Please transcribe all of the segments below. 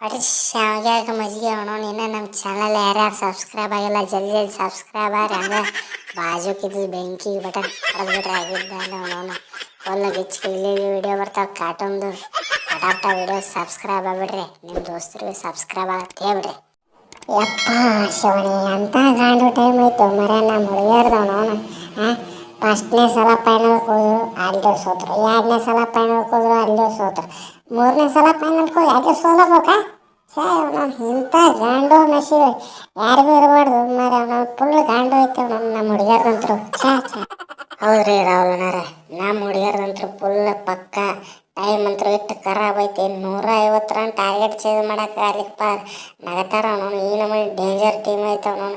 ಅಡಿ ಶಾವ್ಯಾಗ ಮಜ್ಜಿಗೆ ಅಣ್ಣ ಇನ್ನ ನಮ್ಮ ಚಾನಲ್ ಯಾರ್ಯಾರು ಸಬ್ಸ್ಕ್ರೈಬ್ ಆಗಿಲ್ಲ, ಜಲ್ದಿ ಜಲ್ದಿ ಸಬ್ಸ್ಕ್ರೈಬ್ ಆಗಿ ಹಂಗ ಬಾಜುಕಿದ್ದು ಬೆಂಕಿ ಬಟನ್ ಹೊಡೆದ್ಬಿಟ್ರೆ ಆಗಿದ್ದಲ್ಲ ಅವನವನ ಒಲ್ಲ ಗಿಚ್ಚಿ ಇಲ್ಲಿ ವಿಡಿಯೋ ಬರ್ತಾವ ಕಾರ್ಟೂನ್ದು ಅಡಾಪ್ಟ ವಿಡಿಯೋ ಸಬ್ಸ್ಕ್ರೈಬ್ ಆಗ್ಬಿಡ್ರಿ. ನಿಮ್ಮ ದೋಸ್ತರಿಗೆ ಸಬ್ಸ್ಕ್ರೈಬ್ ಆಗತ್ತೆ ಹೇಳ್ಬಿಡ್ರಿ. ಯಪ್ಪ ಶಿವಣಿ ಅಂತ ಗಾಂಡು ಟೈಮ್ ಆಯ್ತು ಮರ ನಮ್ಮ ಹುಡುಗಿಯರ್ದವನವನು ಹಾಂ ಫಸ್ಟ್ನೇ ಸಲ ಫೈನಲ್ ಹೋದ್ರು ಅಲ್ಲೇ ಸೋತ್ರು. ಎರಡನೇ ಸಲ ಫೈನಲ್ ಹೋದ್ರು ಅಲ್ಲೇ ಸೋತ್ರು. ಮೂರನೇ ಸಲ ಫೈನಲ್ ಹೋಗಿ ಅಲ್ಲೇ ಸೋಲಬೇಕಾ? ಛೇ ನಾನು ಇಂಥ ಗಾಂಡು ನಶೀಬ ಯಾರಿಗೂ ಇರಬಾರ್ದು. ಮರ ನಾವು ಫುಲ್ ಗಾಂಡು ಐತೆ ನಮ್ಮ ನಮ್ಮ ಹುಡುಗಿಯರ್ದಂತ್ರು. ಛಾ, ಛೇ. ಹೌದ್ರಿ ರಾಹುಲನಾರ ನಮ್ಮ ಹುಡುಗಿಯರ್ದಂತ್ರು ಫುಲ್ ಪಕ್ಕ ಟೈಮ್ ಮಂತ್ರ ಇಟ್ಟು ಖರಾಬ್ ಐತಿ ನೂರ ಐವತ್ತು ರನ್ ಟಾರ್ಗೆಟ್ ಚೇಂಜ್ ಮಾಡಕ್ಕೆ ಅಲ್ಲಿಪ್ಪ ನಗತಾರ ಅವನು ಈ ನಮ್ಮ ಡೇಂಜರ್ ಟೀಮ್ ಐತೆ ಅವನು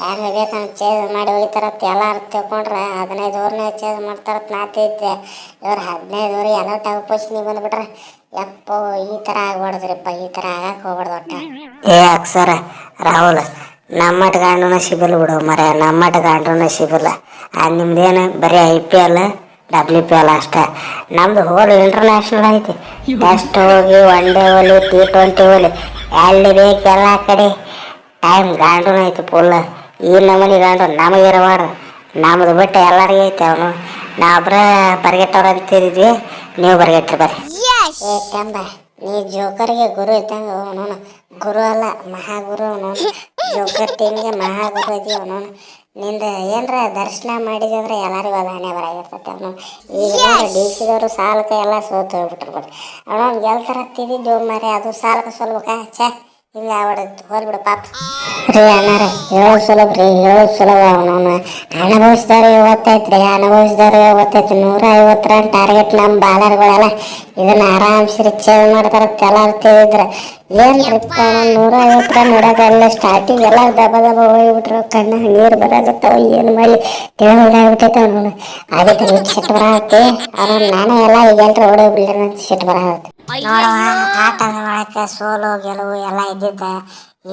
ಬೇಕು ಬೇಕಂಗೆ ಚೇಂಜ್ ಮಾಡಿ ಹೋಗ್ತಾರತ್ ಎಲ್ಲಾರು ತಿಳ್ಕೊಂಡ್ರೆ ಹದಿನೈದು ಓವರ್ನೇ ಚೇಂಜ್ ಮಾಡ್ತಾರತ್ ನಾತಿದ್ದೆ ಇವ್ರು ಹದಿನೈದು ಓವರ್ ಎಲ್ಲ ಟಾಪ್ ಪೊಸಿಷನಿಗೆ ಬಂದ್ಬಿಟ್ರೆ, ಯಪ್ಪೋ, ಈ ಥರ ಆಗ್ಬಾರ್ದ್ರಿಪ್ಪ, ಈ ಥರ ಆಗಕ್ಕೆ ಹೋಗ್ಬಾರ್ದು ಒಟ್ಟ. ಏ ಅಕ್ಸರ, ರಾಹುಲ್ ನಮ್ಮ ಗಾಂಡುನ ಶಿಬಿಲ್ ಬಿಡು ಮರ ನಮ್ಮ ಗಾಂಡುನ ಸಿಗಲ್ಲ ಆ ನಿಮ್ದೇನು ಬರೀ I P L W P L ಅಷ್ಟೇ. ನಮ್ದು ಹೋಲ್ ಇಂಟರ್ನ್ಯಾಷನಲ್ ಐತಿ. ಟೆಸ್ಟ್ ಹೋಗಿ ಒನ್ ಡೇ ಹೋಲಿ ಟಿ ಟ್ವೆಂಟಿ ಹೋಲಿ ಎಲ್ಲಿ ಬೇಕು ಎಲ್ಲ ಕಡೆ. ಟೈಮ್ ಗಾಂಡು ಐತಿ ಫುಲ್ ಈ ನಮೂನಿ ಗಾಂಡು ನಮಗಿರಬಾರ್ದು ನಮ್ದು ಬಿಟ್ಟು ಎಲ್ಲರಿಗೂ ಐತೆ ಅವನು. ನಾವೊಬ್ರ ಬರ್ಗೆಟ್ಟವ್ರು ಅಂತಿದ್ವಿ ನೀವು ಬರ್ಗೆಟ್ರಿ ಬರ್ರಿ. ಏಕೆಂಬ ಕೆಂಬ ನೀ ಜೋಕರ್ಗೆ ಗುರು ಇದ್ದಂಗೆ ಅವನು ಗುರು ಅಲ್ಲ ಮಹಾಗುರು ಅವನು ಜೋಕರ್ ಟೀಮ್ಗೆ ಮಹಾಗುರು ಇದೀವಿ ಅವನವನು. ನಿಂದ ಏನರ ದರ್ಶನ ಮಾಡಿದ್ರೆ ಎಲ್ಲರಿಗೂ ಅದು ಹಣೆ ಬರಾಗಿರ್ತೈತೆ ಅವನು ಈಗ ಡಿ ಸಿದವರು ಸಾಲಕ್ಕೆ ಎಲ್ಲ ಸೋತು ಹೋಗ್ಬಿಟ್ಟಿರ್ಬೋದು. ಅವನು ಗೆಲ್ತಾರ ಹತ್ತಿದ್ದು ಮಾರಿ ಅದು ಸಾಲಕ್ಕೆ ಸೋಲ್ಬೇಕಾ? ಛೇ ಹಿಂಗೆ ಆಗ್ಬಿಡುತ್ತೆ ಹೋಲ್ಬಿಡು ಪಾಪ. ರೀ ಅಣ್ಣಾರ ಹೇಳೋದು ಸುಲಭ ರೀ ಹೇಳೋದು ಸುಲಭ ಅವನವನು ಅನುಭವಿಸಿದವ್ರು ಇವತ್ತೈತೆ ರೀ ಅನುಭವಿಸಿದವ್ರು ಇವತ್ತೈತೆ ನೂರ ಐವತ್ತು ರನ್ ಟಾರ್ಗೆಟ್ ನಮ್ಮ ಬಾಲರ್ಗಳೆಲ್ಲ ಇದನ್ನ ಆರಾಮ್ಸಿ ಚೇಂಜ್ ಮಾಡ್ತಾರೆ ಎಲ್ಲಾರು ತಿಳಿದ್ರೆ ಏನು ಇರುತ್ತ ನೂರ ಐವತ್ತು ರನ್ ಹೊಡೋದಲ್ಲ ಸ್ಟಾರ್ಟಿಂಗ್ ಎಲ್ಲ ದಬ ದಬ ಹೋಗ್ಬಿಟ್ರು. ಕಣ್ಣ ನೀರು ಬರಾಗತ್ತಾವ ಏನು ಮಾಡಿ ತಿಳಿದಾಗ್ಬಿಟ್ಟೈತೆ ಅವನು ಅದಕ್ಕೆ ನೀಟ್ ಸಿಟ್ಟು ಬರತ್ತೆ ಅವ್ನು ನಾನೇ ಎಲ್ಲ ಈಗ ಎಲ್ಲರೂ ಓಡೋಗ್ಬಿಡ್ಲಿ ಅಂತ ಸಿಟ್ಟು ಬರತ್ತೆ ನೋಡುವ ಆಟ ಒಳಕ್ಕೆ ಸೋಲು, ಗೆಲುವು ಎಲ್ಲ ಇದ್ದಿದ್ದ.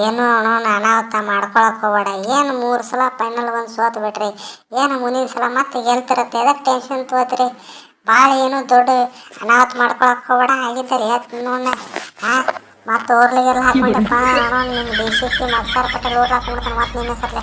ಏನು ಅವನು ಅನಾಹುತ ಮಾಡ್ಕೊಳಕ್ ಹೋಗ್ಬೇಡ. ಏನು ಮೂರು ಸಲ ಫೈನಲ್ ಬಂದು ಸೋತು ಬಿಟ್ರಿ? ಏನು ಮುಂದಿನ ಸಲ ಮತ್ತೆ ಗೆಲ್ತಿರತ್ತೆ? ಅದಕ್ಕೆ ಟೆನ್ಷನ್ ತೋತ್ರಿ ಭಾಳ ಏನು ದೊಡ್ಡ ಅನಾಹುತ ಮಾಡ್ಕೊಳಕ್ ಹೋಗ್ಬೇಡ. ಆಗಿದ್ದಾರೆ ನೋಡ ಹಾಕೊಂಡಪ್ಪ ಅವನು ನಿಮ್ಮ ದೇಶಕ್ಕೆ ಮತ್ಸಾರ ಪಟ್ಟಲ್ಲಿ ಓರ್ ಹಾಕೊಂಡ್ಬಿಡ್ತಾನೆ ಮತ್ತೆ ನಿನ್ನೆ ಸರ್ಲೆ